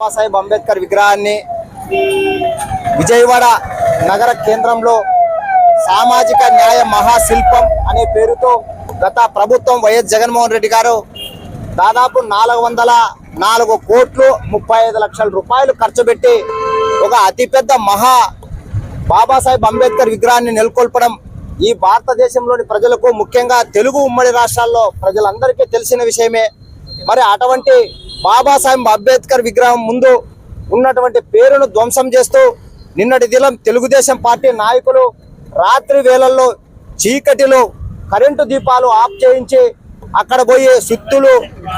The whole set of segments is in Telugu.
బాబాసాహెబ్ అంబేద్కర్ విగ్రహాన్ని విజయవాడ నగర కేంద్రంలో సామాజిక న్యాయ మహాశిల్పం అనే పేరుతో గత ప్రభుత్వం వైఎస్ జగన్మోహన్ రెడ్డి గారు దాదాపు నాలుగు వందల నాలుగు కోట్లు ముప్పై ఐదు లక్షల రూపాయలు ఖర్చు పెట్టి ఒక అతిపెద్ద మహా బాబాసాహెబ్ అంబేద్కర్ విగ్రహాన్ని నెలకొల్పడం ఈ భారతదేశంలోని ప్రజలకు ముఖ్యంగా తెలుగు ఉమ్మడి రాష్ట్రాల్లో ప్రజలందరికీ తెలిసిన విషయమే. మరి అటువంటి బాబాసాహెబ్ అంబేద్కర్ విగ్రహం ముందు ఉన్నటువంటి పేరును ధ్వంసం చేస్తూ నిన్నటి దినం తెలుగుదేశం పార్టీ నాయకులు రాత్రి వేళల్లో చీకటిలో కరెంటు దీపాలు ఆఫ్ చేయించి అక్కడ పోయే సుత్తులు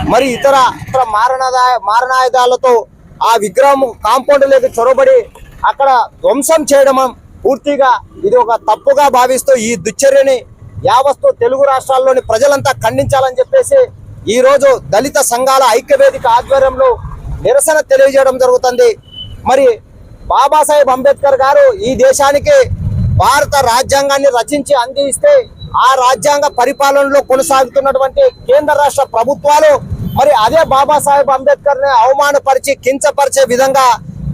మరి ఇతర ఇతర మారణాదాయ మారణాయుధాలతో ఆ విగ్రహం కాంపౌండ్ లేక చొరబడి అక్కడ ధ్వంసం చేయడం పూర్తిగా ఇది ఒక తప్పుగా భావిస్తూ ఈ దుశ్చర్యని యావస్తు తెలుగు రాష్ట్రాల్లోని ప్రజలంతా ఖండించాలని చెప్పేసి ఈరోజు దళిత సంఘాల ఐక్యవేదిక ఆధ్వర్యంలో నిరసన తెలియజేయడం జరుగుతుంది. మరి బాబాసాహెబ్ అంబేద్కర్ గారు ఈ దేశానికి భారత రాజ్యాంగాన్ని రచించి అందిస్తే ఆ రాజ్యాంగ పరిపాలనలో కొనసాగుతున్నటువంటి కేంద్ర రాష్ట్ర ప్రభుత్వాలు మరి అదే బాబాసాహెబ్ అంబేద్కర్ని అవమానపరిచి కించపరిచే విధంగా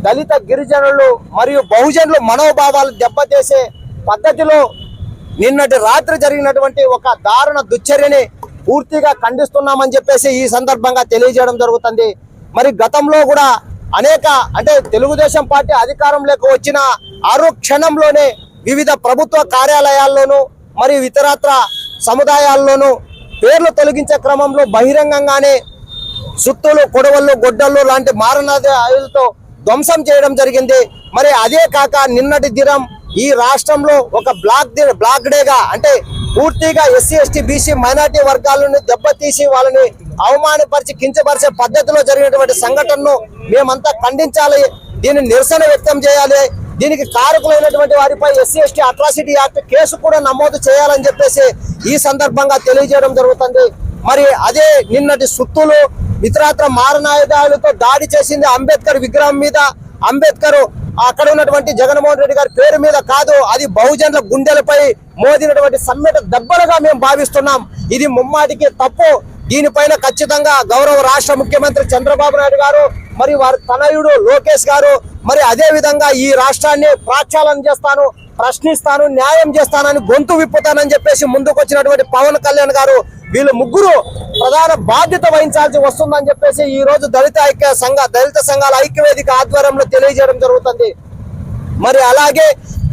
దళిత గిరిజనులు మరియు బహుజనులు మనోభావాలు దెబ్బతీసే పద్ధతిలో నిన్నటి రాత్రి జరిగినటువంటి ఒక దారుణ దుశ్చర్యని పూర్తిగా ఖండిస్తున్నామని చెప్పేసి ఈ సందర్భంగా తెలియజేయడం జరుగుతుంది. మరి గతంలో కూడా అనేక అంటే తెలుగుదేశం పార్టీ అధికారంలోకి వచ్చిన ఆరు క్షణంలోనే వివిధ ప్రభుత్వ కార్యాలయాల్లోనూ మరియు ఇతరత్ర సముదాయాల్లోనూ పేర్లు తొలగించే క్రమంలో బహిరంగంగానే సుత్తులు కొడవళ్ళు గొడ్డళ్ళు లాంటి మారణాదాయులతో ధ్వంసం చేయడం జరిగింది. మరి అదే కాక నిన్నటి దినం ఈ రాష్ట్రంలో ఒక బ్లాక్ డే బ్లాక్ డేగా అంటే పూర్తిగా ఎస్సీ ఎస్టీ బీసీ మైనార్టీ వర్గాలను దెబ్బతీసి వాళ్ళని అవమానపరిచి కించపరిచే పద్ధతిలో జరిగినటువంటి సంఘటనను మేమంతా ఖండించాలి. దీన్ని నిరసన వ్యక్తం చేయాలి. దీనికి కారకులైనటువంటి వారిపై SC ST atrocity act case కూడా నమోదు చేయాలని చెప్పేసి ఈ సందర్భంగా తెలియజేయడం జరుగుతుంది. మరి అదే నిన్నటి సుత్తులు ఇతరాత్ర మారణాయుధాలతో దాడి చేసింది అంబేద్కర్ విగ్రహం మీద. అంబేద్కర్ అక్కడ ఉన్నటువంటి జగన్మోహన్ రెడ్డి గారి పేరు మీద కాదు అది బహుజనుల గుండెలపై మోదినటువంటి సమ్మెట దెబ్బలుగా మేము భావిస్తున్నాం. ఇది ముమ్మాటికి తప్పు. దీనిపైన ఖచ్చితంగా గౌరవ రాష్ట్ర ముఖ్యమంత్రి చంద్రబాబు నాయుడు గారు మరి వారి తనయుడు లోకేష్ గారు మరి అదే విధంగా ఈ రాష్ట్రాన్ని ప్రాక్షాళన చేస్తాను. ప్రశ్నిస్తాను న్యాయం చేస్తానని గొంతు విప్పుతానని చెప్పేసి ముందుకు వచ్చినటువంటి పవన్ కళ్యాణ్ గారు వీళ్ళు ముగ్గురు ప్రధాన బాధ్యత వహించాల్సి వస్తుందని చెప్పేసి ఈ రోజు దళిత ఐక్య సంఘ దళిత సంఘాల ఐక్యవేదిక ఆధ్వర్యంలో తెలియజేయడం జరుగుతుంది. మరి అలాగే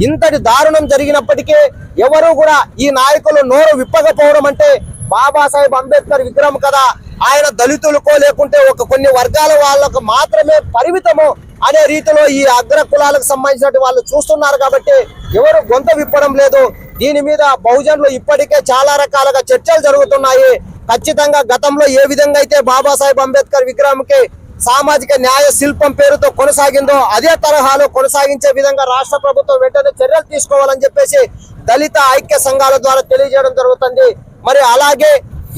ఇంతటి దారుణం జరిగినప్పటికీ ఎవరు కూడా ఈ నాయకులు నోరు విప్పకపోవడం అంటే బాబాసాహెబ్ అంబేద్కర్ విగ్రహం కదా. ఆయన దళితులకో లేకుంటే ఒక కొన్ని వర్గాల వాళ్ళకు మాత్రమే పరిమితము అనే రీతిలో ఈ అగ్ర కులాలకు సంబంధించిన వాళ్ళు చూస్తున్నారు కాబట్టి ఎవరు గొంత విప్పడం లేదు. దీని మీద బహుజనులు ఇప్పటికే చాలా రకాలుగా చర్చలు జరుగుతున్నాయి. ఖచ్చితంగా గతంలో ఏ విధంగా అయితే బాబాసాహెబ్ అంబేద్కర్ విగ్రహంకి సామాజిక న్యాయ శిల్పం పేరుతో కొనసాగిందో అదే తరహాలో కొనసాగించే విధంగా రాష్ట్ర ప్రభుత్వం వెంటనే చర్యలు తీసుకోవాలని చెప్పేసి దళిత ఐక్య సంఘాల ద్వారా తెలియజేయడం జరుగుతుంది. మరి అలాగే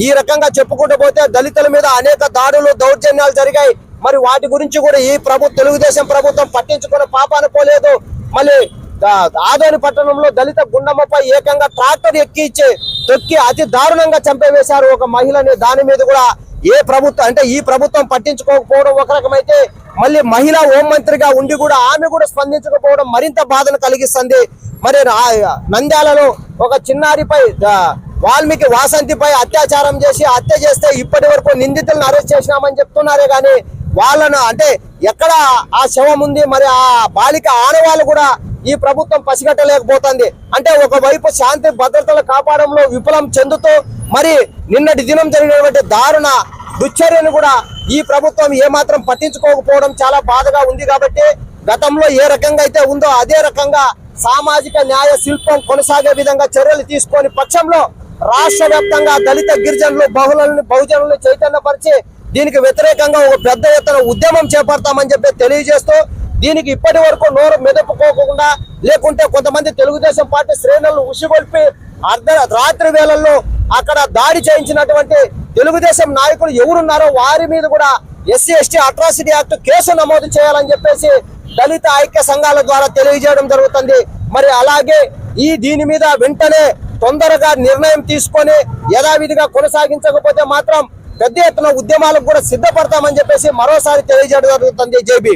ఈ రకంగా చెప్పుకుంటూ పోతే దళితుల మీద అనేక దాడులు దౌర్జన్యాలు జరిగాయి. మరి వాటి గురించి కూడా ఈ ప్రభుత్వ తెలుగుదేశం ప్రభుత్వం పట్టించుకునే పాపాన పోలేదు. మళ్ళీ ఆదోని పట్టణంలో దళిత గుండమ్మపై ఏకంగా ట్రాక్టర్ ఎక్కించి తొక్కి అతి దారుణంగా చంపేవేశారు ఒక మహిళని. దాని మీద కూడా ఏ ప్రభుత్వం అంటే ఈ ప్రభుత్వం పట్టించుకోకపోవడం ఒక రకమైతే మళ్ళీ మహిళా హోం మంత్రిగా ఉండి కూడా ఆమె కూడా స్పందించకపోవడం మరింత బాధను కలిగిస్తుంది. మరి రా- నంద్యాలలో ఒక చిన్నారిపై వాల్మీకి వాసంతిపై అత్యాచారం చేసి హత్య చేస్తే ఇప్పటి వరకు నిందితులను అరెస్ట్ చేసినామని చెప్తున్నారే కానీ వాళ్ళను అంటే ఎక్కడ ఆ శవం ఉంది మరి ఆ బాలిక ఆనవాళ్ళు కూడా ఈ ప్రభుత్వం పసిగట్టలేకపోతుంది. అంటే ఒకవైపు శాంతి భద్రతలు కాపాడంలో విఫలం చెందుతూ మరి నిన్నటి దినం జరిగినటువంటి దారుణ దుశ్చర్యను కూడా ఈ ప్రభుత్వం ఏమాత్రం పట్టించుకోకపోవడం చాలా బాధగా ఉంది కాబట్టి గతంలో ఏ రకంగా అయితే ఉందో అదే రకంగా సామాజిక న్యాయ శిల్పం కొనసాగే విధంగా చర్యలు తీసుకొని పక్షంలో రాష్ట్ర వ్యాప్తంగా దళిత గిరిజనులు బహుళలను బహుజనులను చైతన్యపరిచి దీనికి వ్యతిరేకంగా ఒక పెద్ద ఎత్తున ఉద్యమం చేపడతామని చెప్పి తెలియజేస్తూ దీనికి ఇప్పటి వరకు నోరు మెదపుకోకుండా లేకుంటే కొంతమంది తెలుగుదేశం పార్టీ శ్రేణులను ఉసిగొల్పి అర్ధ రాత్రి వేళల్లో అక్కడ దాడి చేయించినటువంటి తెలుగుదేశం నాయకులు ఎవరున్నారో వారి మీద కూడా SC ST atrocity act case నమోదు చేయాలని చెప్పేసి దళిత ఐక్య సంఘాల ద్వారా తెలియజేయడం జరుగుతుంది. మరి అలాగే ఈ దీని మీద వెంటనే తొందరగా నిర్ణయం తీసుకొని యథావిధిగా కొనసాగించకపోతే మాత్రం పెద్ద ఎత్తున ఉద్యమాలకు కూడా సిద్ధపడతామని చెప్పేసి మరోసారి తెలియజేయడం జరుగుతుంది. జేబీ